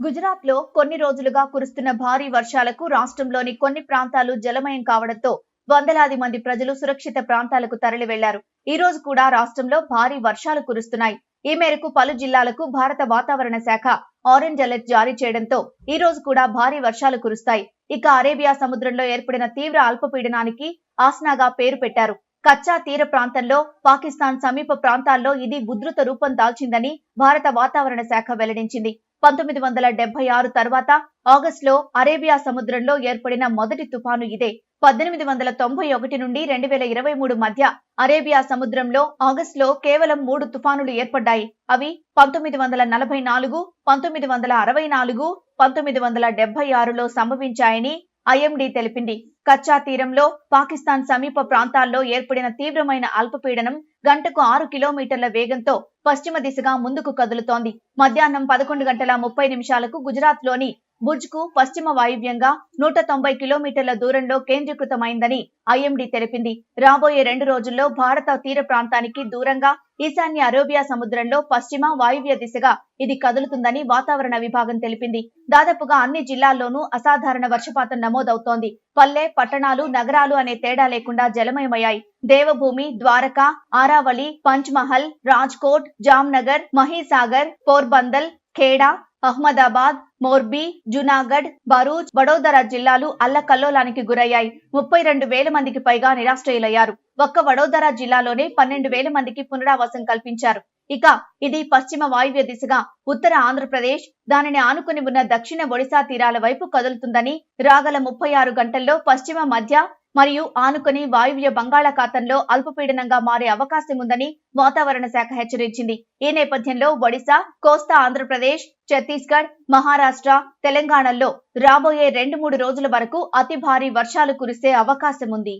గుజరాత్లో కొన్ని రోజులుగా కురుస్తున్న భారీ వర్షాలకు రాష్ట్రంలోని కొన్ని ప్రాంతాలు జలమయం కావడంతో వందలాది మంది ప్రజలు సురక్షిత ప్రాంతాలకు తరలి వెళ్ళారు ఈ రోజు కూడా రాష్ట్రంలో భారీ వర్షాలు కురుస్తున్నాయి. ఈ మేరకు పలు జిల్లాలకు భారత వాతావరణ శాఖ ఆరెంజ్ అలర్ట్ జారీ చేయడంతో ఈ రోజు కూడా భారీ వర్షాలు కురుస్తాయి. ఇక అరేబియా సముద్రంలో ఏర్పడిన తీవ్ర అల్పపీడనానికి ఆస్నాగా పేరు పెట్టారు. కచ్చా తీర ప్రాంతంలో పాకిస్తాన్ సమీప ప్రాంతాల్లో ఇది ఉధృత రూపం దాల్చిందని భారత వాతావరణ శాఖ వెల్లడించింది. పంతొమ్మిది వందల డెబ్బై ఆరు తర్వాత ఆగస్టులో అరేబియా సముద్రంలో ఏర్పడిన మొదటి తుఫాను ఇదే. పద్దెనిమిది వందల తొంభై ఒకటి నుండి రెండు వేల ఇరవై మూడు మధ్య అరేబియా సముద్రంలో ఆగస్టులో కేవలం మూడు తుఫానులు ఏర్పడ్డాయి. అవి పంతొమ్మిది వందల నలభై నాలుగు పంతొమ్మిది వందల అరవై నాలుగు పంతొమ్మిది వందల డెబ్బై ఆరులో సంభవించాయని ఐఎండీ తెలిపింది. కచ్చా తీరంలో పాకిస్తాన్ సమీప ప్రాంతాల్లో ఏర్పడిన తీవ్రమైన అల్పపీడనం గంటకు ఆరు కిలోమీటర్ల వేగంతో పశ్చిమ దిశగా ముందుకు కదులుతోంది. మధ్యాహ్నం పదకొండు గంటల ముప్పై నిమిషాలకు గుజరాత్ లోని కు పశ్చిమ వాయువ్యంగా నూట తొంభై కిలోమీటర్ల దూరంలో కేంద్రీకృతమైందని ఐఎండీ తెలిపింది. రాబోయే రెండు రోజుల్లో భారత తీర ప్రాంతానికి దూరంగా ఈశాన్య అరేబియా సముద్రంలో పశ్చిమ వాయువ్య దిశగా ఇది కదులుతుందని వాతావరణ విభాగం తెలిపింది. దాదాపుగా అన్ని జిల్లాల్లోనూ అసాధారణ వర్షపాతం నమోదవుతోంది. పల్లె పట్టణాలు నగరాలు అనే తేడా లేకుండా జలమయమయ్యాయి. దేవభూమి ద్వారకా ఆరావళి పంచ్మహల్ రాజ్కోట్ జామ్నగర్ మహీసాగర్ పోర్బందల్ ఖేడా అహ్మదాబాద్ మోర్బీ జునాగఢ్ బరూచ్ వడోదరా జిల్లాలు అల్లకల్లోలానికి గురయ్యాయి. ముప్పై రెండు వేల మందికి పైగా నిరాశ్రయులయ్యారు. ఒక్క వడోదరా జిల్లాలోనే పన్నెండు వేల మందికి పునరావాసం కల్పించారు. ఇక ఇది పశ్చిమ వాయువ్య దిశగా ఉత్తర ఆంధ్రప్రదేశ్ దానిని ఆనుకుని ఉన్న దక్షిణ ఒడిశా తీరాల వైపు కదులుతుందని రాగల ముప్పై ఆరు గంటల్లో పశ్చిమ మధ్య మరియు ఆనుకొని వాయువ్య బంగాళాఖాతంలో అల్పపీడనంగా మారే అవకాశం ఉందని వాతావరణ శాఖ హెచ్చరించింది. ఈ నేపథ్యంలో ఒడిశా కోస్తా ఆంధ్రప్రదేశ్ ఛత్తీస్గఢ్ మహారాష్ట్ర తెలంగాణల్లో రాబోయే రెండు మూడు రోజుల వరకు అతి భారీ వర్షాలు కురిసే అవకాశం ఉంది